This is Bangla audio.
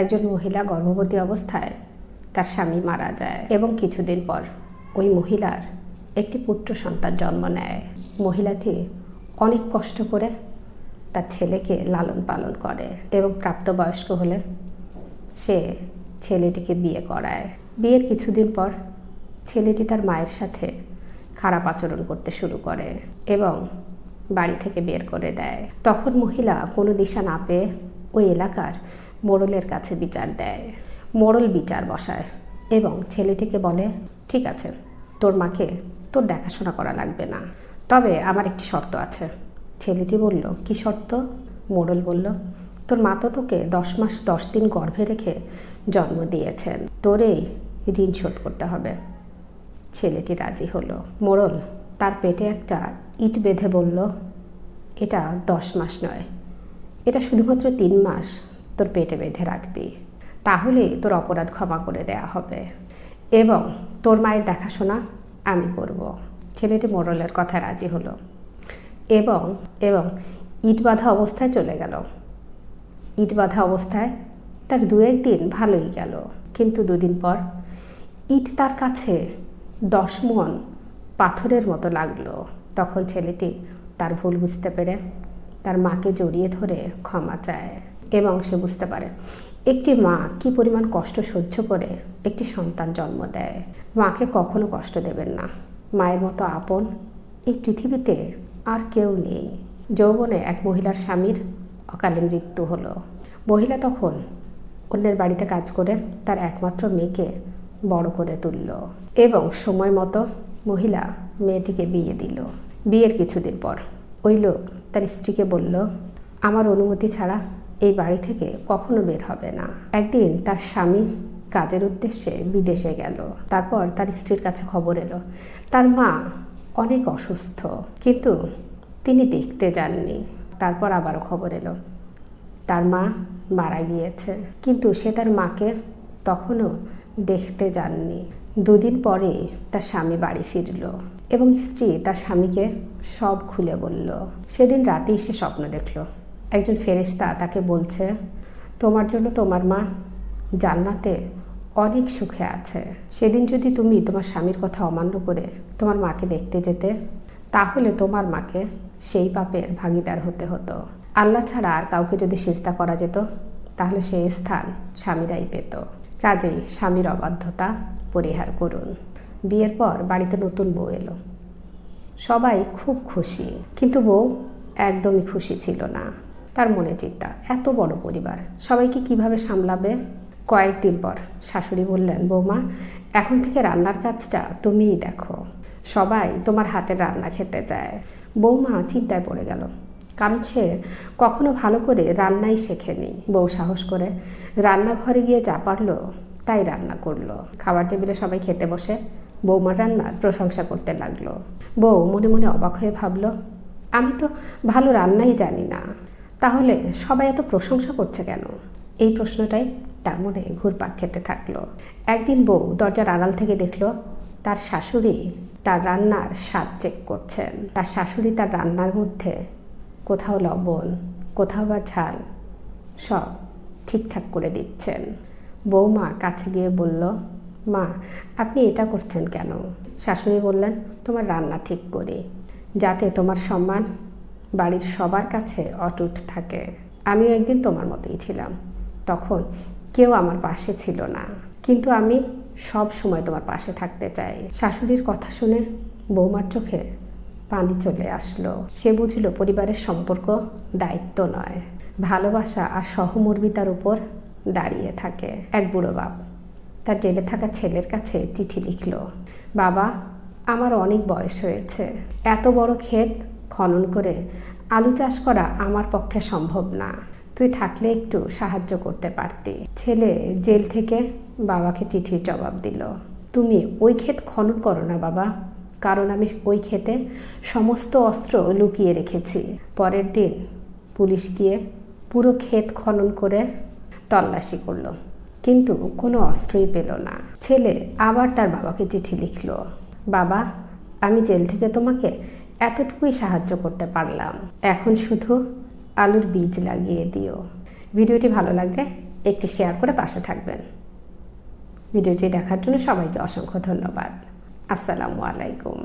একজন মহিলা গর্ভবতী অবস্থায় তার স্বামী মারা যায় এবং কিছুদিন পর ওই মহিলার একটি পুত্র সন্তান জন্ম নেয়। মহিলাটি অনেক কষ্ট করে তার ছেলেকে লালন পালন করে এবং প্রাপ্তবয়স্ক হলে সে ছেলেটিকে বিয়ে করায়। বিয়ের কিছুদিন পর ছেলেটি তার মায়ের সাথে খারাপ আচরণ করতে শুরু করে এবং বাড়ি থেকে বের করে দেয়। তখন মহিলা কোনো দিশা না পেয়ে ওই এলাকার মোড়লের কাছে বিচার দেয়। মোড়ল বিচার বসায় এবং ছেলেটিকে বলে, ঠিক আছে, তোর মাকে তোর দেখাশোনা করা লাগবে না। তবে আমার একটি শর্ত আছে। ছেলেটি বলল, কি শর্ত? মোড়ল বলল, তোর মা তো তোকে দশ মাস দশ দিন গর্ভে রেখে জন্ম দিয়েছেন। তোরেই ঋণ শোধ করতে হবে। ছেলেটি রাজি হলো। মোড়ল তার পেটে একটা ইট বেঁধে বলল, এটা দশ মাস নয়, এটা শুধুমাত্র তিন মাস। তোর পেটে বেঁধে রাখবি। তাহলে তোর অপরাধ ক্ষমা করে দেয়া হবে। এবং তোর মায়ের দেখাশোনা আমি করব। ছেলেটি মোরলের কথা রাজি হলো। এবং এবং ইট বাঁধা অবস্থায় চলে গেল। ইট বাঁধা অবস্থায় তার দু একদিন ভালোই গেল। কিন্তু দুদিন পর ইট তার কাছে দশ মন পাথরের মতো লাগল। তখন ছেলেটি তার ভুল বুঝতে পেরে তার মাকে জড়িয়ে ধরে ক্ষমা চায়। এবং সে বুঝতে পারে, একটি মা কি পরিমাণ কষ্ট সহ্য করে? একটি সন্তান জন্ম দেয়। মাকে কখনো কষ্ট দেবেন না। মায়ের মতো আপন এই পৃথিবীতে আর কেউ নেই। যৌবনে এক মহিলার স্বামীর অকালে মৃত্যু হলো। মহিলা তখন অন্যের বাড়িতে কাজ করে তার একমাত্র মেয়েকে বড় করে তুলল এবং সময় মতো মহিলা মেয়েটিকে বিয়ে দিল। বিয়ের কিছুদিন পর ওই লোক তার স্ত্রীকে বলল, আমার অনুমতি ছাড়া এই বাড়ি থেকে কখনো বের হবে না। একদিন তার স্বামী কাজের উদ্দেশ্যে বিদেশে গেল। তারপর তার স্ত্রীর কাছে খবর এলো। তার মা অনেক অসুস্থ, কিন্তু তিনি দেখতে যাননি। তারপর আবারও খবর এলো। তার মা মারা গিয়েছে, কিন্তু সে তার মাকে তখনও দেখতে যাননি। দুদিন পরে তার স্বামী বাড়ি ফিরল এবং স্ত্রী তার স্বামীকে সব খুলে বলল। সেদিন রাতেই সে স্বপ্ন দেখল। একজন ফেরেশতা তাকে বলছে, তোমার জন্য তোমার মা জান্নাতে অনেক সুখে আছে। সেদিন যদি তুমি তোমার স্বামীর কথা অমান্য করে তোমার মাকে দেখতে যেতে, তাহলে তোমার মাকে সেই পাপের ভাগিদার হতে হতো। আল্লাহ ছাড়া আর কাউকে যদি সিজদা করা যেত, তাহলে সেই স্থান স্বামীরাই পেত। কাজেই স্বামীর অবাধ্যতা পরিহার করুন। বিয়ের পর বাড়িতে নতুন বউ এলো। সবাই খুব খুশি, কিন্তু বউ একদমই খুশি ছিল না। তার মনে চিন্তা, এত বড় পরিবার, সবাইকে কীভাবে সামলাবে? কয়েকদিন পর শাশুড়ি বললেন, বৌমা, এখন থেকে রান্নার কাজটা তুমিই দেখো। সবাই তোমার হাতের রান্না খেতে চায়। বৌমা চিন্তায় পড়ে গেল। কারণ সে কখনো ভালো করে রান্নাই শেখেনি। বউ সাহস করে রান্নাঘরে গিয়ে যা পারল তাই রান্না করল। খাবার টেবিলে সবাই খেতে বসে। বৌমার রান্নার প্রশংসা করতে লাগল। বউ মনে মনে অবাক হয়ে ভাবলো, আমি তো ভালো রান্নাই জানি না। তাহলে সবাই এত প্রশংসা করছে কেন? এই প্রশ্নটাই তার মনে ঘুরপাক খেতে থাকল। একদিন বউ দরজার আড়াল থেকে দেখল, তার শাশুড়ি তার রান্নার স্বাদ চেক করছেন। তার শাশুড়ি তার রান্নার মধ্যে কোথাও লবণ, কোথাও বা ঝাল সব ঠিকঠাক করে দিচ্ছেন। বৌমা কাছে গিয়ে বলল, মা, আপনি এটা করছেন কেন? শাশুড়ি বললেন, তোমার রান্না ঠিক করি, যাতে তোমার সম্মান বাড়ির সবার কাছে অটুট থাকে। আমিও একদিন তোমার মতোই ছিলাম। তখন কেউ আমার পাশে ছিল না। কিন্তু আমি সব সময় তোমার পাশে থাকতে চাই। শাশুড়ির কথা শুনে বৌমার চোখে পানি চলে আসলো। সে বুঝল পরিবারের সম্পর্ক দায়িত্ব নয়। ভালোবাসা আর সহমর্মিতার উপর দাঁড়িয়ে থাকে। এক বুড়ো বাপ তার জেলে থাকা ছেলের কাছে চিঠি লিখল, বাবা, আমার অনেক বয়স হয়েছে। এত বড় ক্ষেত খনন করে আলু চাষ করা আমার পক্ষে সম্ভব না। তুই থাকলে একটু সাহায্য করতে পারতি। ছেলে জেল থেকে বাবাকে চিঠির জবাব দিল। তুমি ওই ক্ষেত খনন করো না বাবা, কারণ আমি ওই ক্ষেতে সমস্ত অস্ত্র লুকিয়ে রেখেছি। পরের দিন পুলিশ গিয়ে পুরো ক্ষেত খনন করে তল্লাশি করল, কিন্তু কোনো অস্ত্রই পেল না। ছেলে আবার তার বাবাকে চিঠি লিখল, বাবা, আমি জেল থেকে তোমাকে এতটুকুই সাহায্য করতে পারলাম। এখন শুধু আলুর বীজ লাগিয়ে দিও। ভিডিওটি ভালো লাগলে একটি শেয়ার করে পাশে থাকবেন। ভিডিওটি দেখার জন্য সবাইকে অসংখ্য ধন্যবাদ। আসসালামু আলাইকুম।